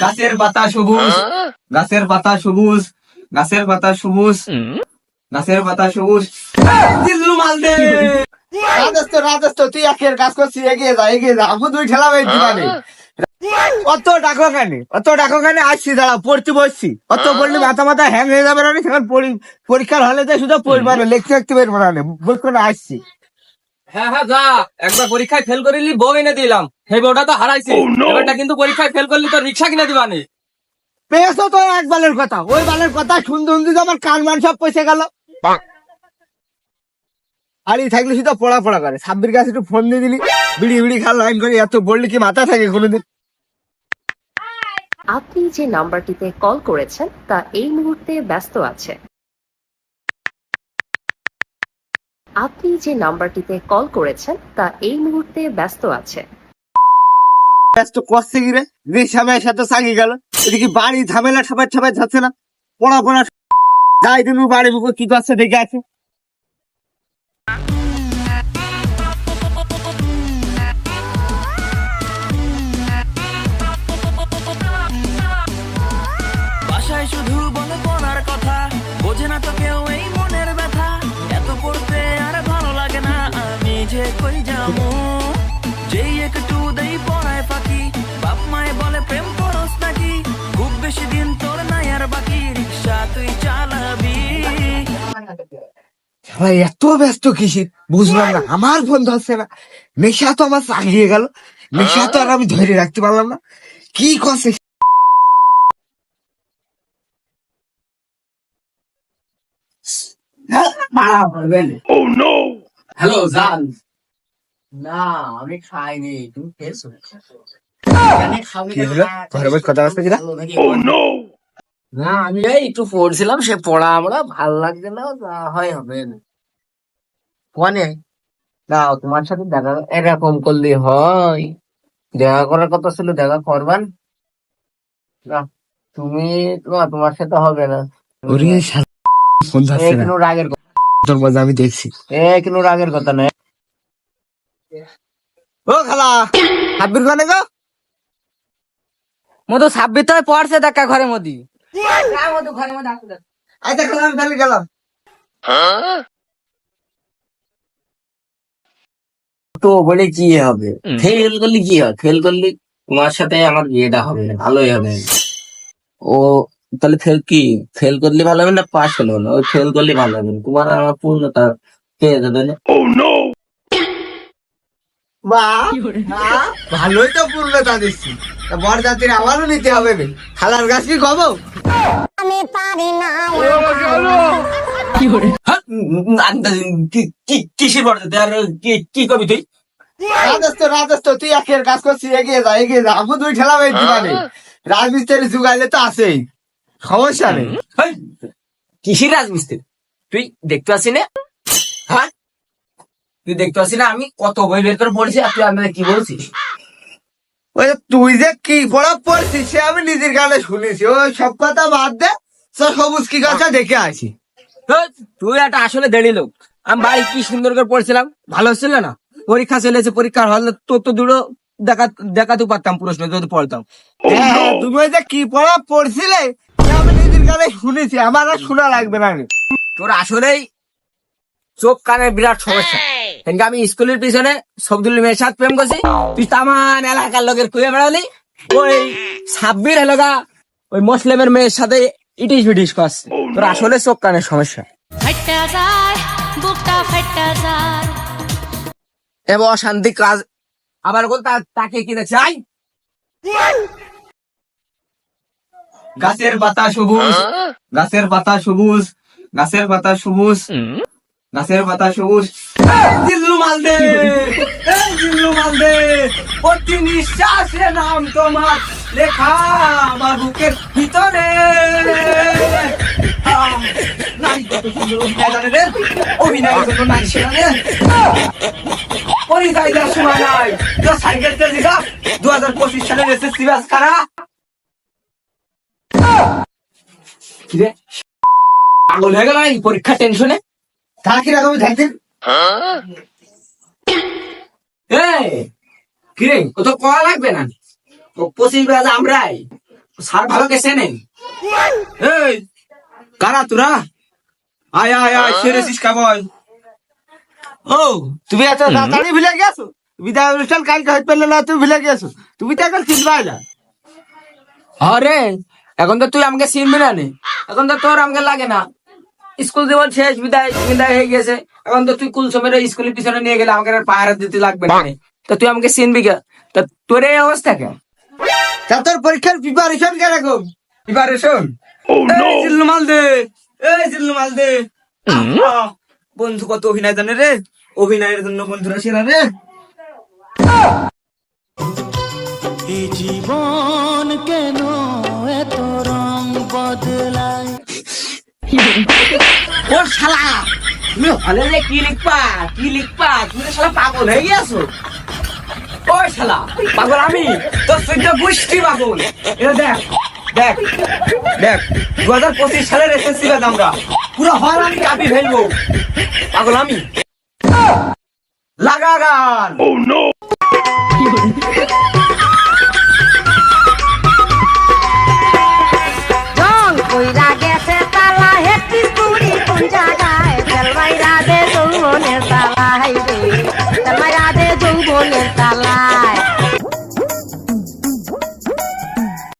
গাছের পাতা সবুজ। গাছের পাতা সবুজ। গাছের পাতা সবুজ। গাছের পাতা সবুজ। জিল্লু রাজস্ত রাজস্ত তুই একের কাজ করছিস এগিয়ে যা এগিয়ে যা। আমি দুই ঠেলা ভাই দিবানে। অত ডাকো কেন? অত ডাকো কেন? আসছি দাঁড়া পড়তে বসছি। অত বললি মাথা মাথা হ্যাং হয়ে যাবে না সেখানে পরীক্ষার হলে তো শুধু পড়বা না লিখতে লিখতে পারব না। বই করে আসছি। হ্যাঁ হ্যাঁ যা। একবার পরীক্ষায় ফেল করিলি বউ এনে দিলাম। সেই বউটা তো হারাইছি। এবারটা কিন্তু পরীক্ষায় ফেল করলি তো রিক্সা কিনে দিবানি পেয়েছ তো এক বালের কথা। ওই বালের কথা শুনতে শুনতে আমার কান মান সব পয়সা গেল। আর এই থাকলে শুধু পড়া পড়া করে। সাব্বির কাছে একটু ফোন দিয়ে দিলি। বিড়ি বিড়ি খাল লাইন করে এত বললি কি মাথা থাকে কোনোদিন? আপনি যে নাম্বারটিতে কল করেছেন তা এই মুহূর্তে ব্যস্ত আছে। আপনি যে নাম্বারটিতে কল করেছেন তা এই মুহূর্তে ব্যস্ত আছে। ব্যস্ত করছে কি রে? সাথে গেল, এদিকে বাড়ি ঝামেলা সবাই যাচ্ছে না। পড়া যাই দিন বাড়ি বুকু কি করছে দেখে আছে কথা, বোঝে না তো কেউ এই মনের ব্যথা। এত পড়তে আর ভালো লাগে না, আমি যে কই যাব? ভাই এত ব্যস্ত কিসির? বুঝলাম না আমার ফোন ধরছে না। নেশা তো আমার চাগিয়ে গেল। নেশা তো আর আমি ধরে রাখতে পারলাম না। কি করছে? হ্যালো জান। না আমি খাইনি। তুমি খেয়েছো? ঘরে বসে কথা বলতে কিনা না আমি এই একটু পড়ছিলাম সে পড়া আমরা ভালো লাগছে না যা হয় হবে না। ফোনে? না তোমার সাথে দেখা এরকম করলে হয়। দেখা করার কথা ছিল দেখা করবান না। তুমি না তোমার সাথে হবে না। ফোন না। রাগের কথা। তোর মজা আমি দেখছি। এ কোনো রাগের কথা নয় ও খালা হাবির কোনে গো? মধু ছাব্বিশ তো পড়ছে দেখা ঘরে মধ্যে আচ্ছা খালা আমি তাহলে গেলাম। তো বলে কি হবে? ফেল করলে কি হয়? ফেল করলে তোমার সাথে আমার বিয়েটা হবে ভালোই হবে। ও তাহলে ফেল কি? ফেল করলে ভালো হবে না পাস হলো না ওই ফেল করলে ভালো হবে না। তোমার আমার পূর্ণতা পেয়ে যাবে না। মা, ভালোই তো পূর্ণতা দিচ্ছি। তা বর জাতির আমারও নিতে হবে খালার গাছ কি কব কিসের আর কি কি তুই? রাজস্ত রাজস্ত তুই একের কাজ করছিস এগিয়ে যা এগিয়ে যা। আমি দুই ঠেলা ভাই দিবানে। রাজমিস্ত্রি যুগাইলে তো আছেই। সমস্যা নেই। কিসের রাজমিস্ত্রি? তুই দেখতে পাচ্ছি না? হ্যাঁ? তুই দেখতে পাচ্ছি না? আমি কত বই বের করে পড়েছি আর তুই আমাদের কি বলছিস? ওই তুই যে কি পড়া পড়ছিস সে আমি নিজের গানে শুনেছি। ওই সব কথা বাদ দে সবুজ কি গাছটা দেখে আসি। তুই একটা আসলে দেড়ি লোক। আমি বাড়ি কি সুন্দর করে পড়ছিলাম? ভালো ছিল না? পরীক্ষা চলেছে পরীক্ষার হল তোর তো দুটো দেখা দেখাতে পারতাম প্রশ্ন যদি পড়তাম। হ্যাঁ হ্যাঁ, তুমি ওই যে কি পড়া পড়ছিলে সে আমি নিজের গানে শুনেছি আমার আর শোনা লাগবে না। তোর আসলেই চোখ কানের বিরাট সমস্যা। কিন্তু আমি স্কুলের পিছনে সবদুল মেয়ের সাথে প্রেম করছি। তুই তামান এলাকার লোকের কুয়ে বেড়ালি। ওই সাব্বির এলাকা ওই মুসলিমের মেয়ের সাথে ইটিস বিটিস করছে। তোর আসলে চোখ কানের সমস্যা। এবং অশান্তি কাজ। আবার বল তাকে কিনে চাই গাছের পাতা সবুজ গাছের পাতা সবুজ গাছের পাতা সবুজ। গাছের পাতা সবুজ। জিল্লু জিল্লু প্রতি নিঃশ্বাসে নাম তোমার লেখা আমার বুকের ভিতরে। দু হাজার পঁচিশ পরীক্ষা টেনশনে তা কি রকম থাকতেন এই কিরে ও তো কয়া লাগবে না? তো পঁচিশ বেলা আমরাই স্যার ভালো কে চেনেন এই কারা তোরা? আয় আয় আয় সেরেছিস কাবয় ও তুমি এত তাড়াতাড়ি ভুলে গেছো? বিদায় অনুষ্ঠান কালকে হইতে পারলে না তুমি ভুলে গেছো। তুমি তো এখন চিনবাই না। আরে এখন তো তুই আমাকে চিনবি না নে। এখন তো তোর আমাকে লাগে না। স্কুল জীবন শেষ বিদায় বিদায় হয়ে গেছে। এখন তো তুই কুলসমের স্কুলের পিছনে নিয়ে গেলে আমাকে আর পাহারা দিতে লাগবে না। তো তুই আমাকে চিনবি কে? তা তোর এই অবস্থা কে? তা তোর পরীক্ষার প্রিপারেশন কীরকম? প্রিপারেশন এই জিল্লু মাল দে এই জিল্লু মাল দে বন্ধু কত অভিনয় জানে রে? অভিনয়ের জন্য বন্ধুরা সেরা রে। এই জীবন কেন ও শালা? তুমি হলে যে কি লিখবা? কি লিখবা? তুমি শালা পাগল হয়ে গেছো ও শালা পাগল আমি। তোর সহ্য গোষ্ঠী পাগল। এটা দেখ দেখ দেখ দু হাজার পঁচিশ সালের এসএসসি ব্যাচ আমরা। পুরো হল আমি কাঁপি ফেলব। পাগল আমি। লাগা গান জং